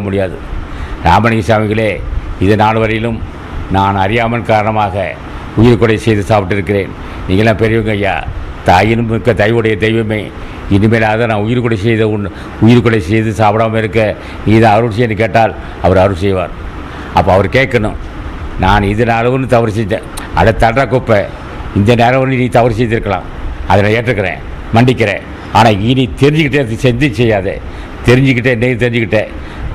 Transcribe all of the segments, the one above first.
முடியாது. ராமலிங்க சாமிகளே இது நாள் வரையிலும் நான் அறியாமல் காரணமாக உயிர் கொலை செய்து சாப்பிட்டிருக்கிறேன். நீங்களாம் பெரியவங்க ஐயா. தாயினும் மிக்க தயவுடைய தெய்வமே. இனிமேலாவது நான் உயிர் கொலை செய்த உன் உயிர் கொலை செய்து சாப்பிடாம இருக்க நீ இதை அருள் செய்யன்னு கேட்டால் அவர் அருள் செய்வார். அப்போ அவர் கேட்கணும் நான் இது நாளும் தவறு செஞ்சேன். அதை தடுற குப்பை இந்த நேரம் நீ தவறு செய்திருக்கலாம். அதை நான் ஏற்றுக்கிறேன் மன்னிக்கிறேன். ஆனால் இனி தெரிஞ்சுக்கிட்டே செஞ்சு செய்யாதே. தெரிஞ்சுக்கிட்டே நீ தெரிஞ்சுக்கிட்டேன்.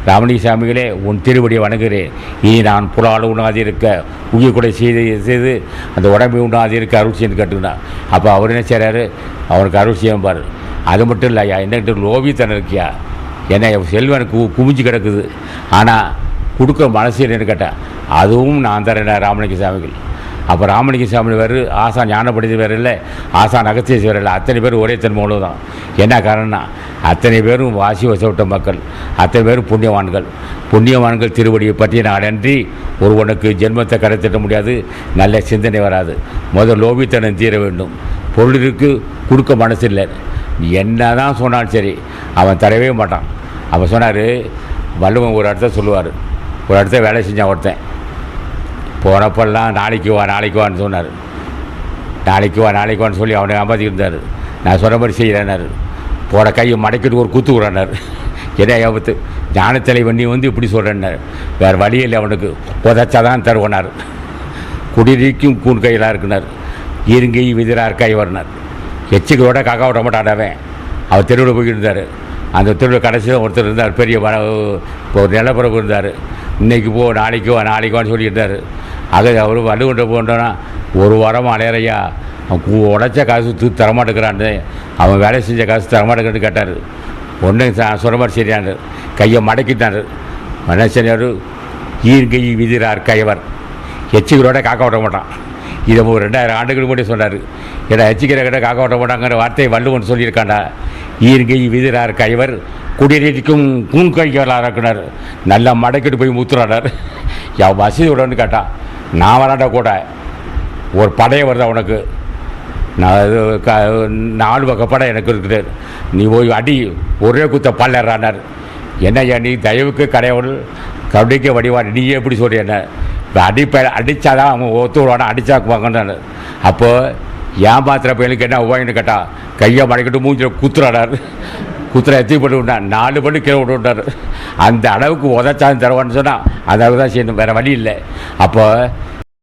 ராமணி சாமிகளே உன் திருவடி வணங்குகிறேன் இனி நான் புலால் உண்ணாதிருக்க உயிர் கொலை செய்து செய்து அந்த உடம்பை உண்ணாதிருக்க அருள் செய்யு கட்டுனான் அப்போ அவர் என்ன செய்கிறாரு அவனுக்கு அருள் செய்யும் பாரு. அது மட்டும் இல்லை ஐயா என்னகிட்ட லோபித்தனம் இருக்கியா? என்ன செல்வன் கு குமிஞ்சு கிடக்குது. ஆனால் கொடுக்க மனசு என்னன்னு கேட்டேன் அதுவும் நான் தரேன் ராமலிங்க சாமிகள். அப்போ ராமலிங்க சாமி வேறு ஆசான் ஞானப்படுத்தி வேறு இல்லை ஆசான் அகத்தியஸ் வேறு இல்லை. அத்தனை பேர் ஒரே தன்மை தான் என்ன காரணம்னா அத்தனை பேரும் வாசி வசப்பட்ட மக்கள் அத்தனை பேரும் புண்ணியவான்கள். புண்ணியவான்கள் திருவடியை பற்றி நான் அன்றி ஒருவனுக்கு ஜென்மத்தை கடத்திட முடியாது நல்ல சிந்தனை வராது. முதல் லோபித்தனம் தீர வேண்டும். பொருளுக்கு கொடுக்க மனசு இல்லை. என்ன தான் சொன்னாலும் சரி அவன் தரவே மாட்டான். அவன் சொன்னார் வள்ளுவன் ஒரு இடத்த சொல்லுவார். ஒரு இடத்த வேலை செஞ்சான் ஒருத்தன். போனப்பெல்லாம் நாளைக்கு வா நாளைக்கு வான்னு சொன்னார். நாளைக்கு வா நாளைக்கு வான்னு சொல்லி அவனை ஏமாத்திட்டு இருந்தார் நான் சொன்ன மாதிரி செய்கிறேனார் போன கையை மடக்கிட்டு ஒரு குத்து விட்றானார் என்ன ஆபத்து ஞானத்தலைவன் நீ வந்து இப்படி சொல்கிறேன்னாரு வேறு வழி இல்லை அவனுக்கு. உதச்சாதான் தருவனார். குடிநீக்கும் கூண் கையெல்லாம் இருக்குனார். இருங்கை விதிரார் கை வரனார் எச்சுகளோட காக்கா விட மாட்டானவன் அவர் தெருவில் போய்கிட்டு இருந்தார் அந்த தெருவில் கடைசியில் ஒருத்தர் இருந்தார். பெரிய இப்போ ஒரு நிலப்பரப்பு இருந்தார். இன்றைக்கி போ நாளைக்கு வா நாளைக்கு வான்னு சொல்லியிருந்தார். அதை அவர் கொண்டு போன்றோன்னா ஒரு வாரம் அலையறையா? அவன் உடைச்ச காசு தூ தரமாட்டேங்கிறான்னு அவன் வேலை செஞ்ச காசு தரமாட்டேங்கிறது கேட்டார். ஒன்று சொல்கிற மாதிரி சரியானு கையை மடக்கிட்டார். மனுஷனார் ஈர்கை விதிரார் கையவர். எச்சிகளோட காக்க ஓட்ட மாட்டான். இதை ஒரு ரெண்டாயிரம் ஆண்டுகளுக்கு முன்னாடி சொன்னார். ஏடா எச்சிக்கிற கிட்ட காக்க ஓட்ட மாட்டாங்கிற வார்த்தையை வள்ளுவன் சொல்லியிருக்காண்டா ஈர்கை விதிரார் கைவர் குடிநீதிக்கும் கூண் கைகளாக இருக்கிறார் நல்லா மடக்கிட்டு போய் முத்துறாடார் என் வசதி விடன்னு கேட்டான். நான் வராட்ட கூட ஒரு படையை வருது உனக்கு? நான் இது க நாலு வகை படம் எனக்கு இருக்குது. நீ போய் அடி ஒரே குத்த பல்லறானார் என்னய்யா நீ தயவுக்கு கடையவள் கபடிக்க வடிவான் நீயே எப்படி சொல்ற என்ன? இப்போ அடிப்ப அடித்தாதான் அவன் ஒத்து அடித்தாக்குவாங்கன்னு அடித்தா வாங்கினார் பையனுக்கு என்ன உபாயின்னு கேட்டால் கையை மடக்கிட்டு மூஞ்சில் குத்துறானார். குத்துற எத்தி போட்டு விட்டான் நாலு பண்ணி கீழே விட்டு விட்டார். அந்த அளவுக்கு உதச்சாந்து தருவான்னு சொன்னால் அந்த அளவு தான் செய்யணும். வேறு வழி இல்லை. அப்போ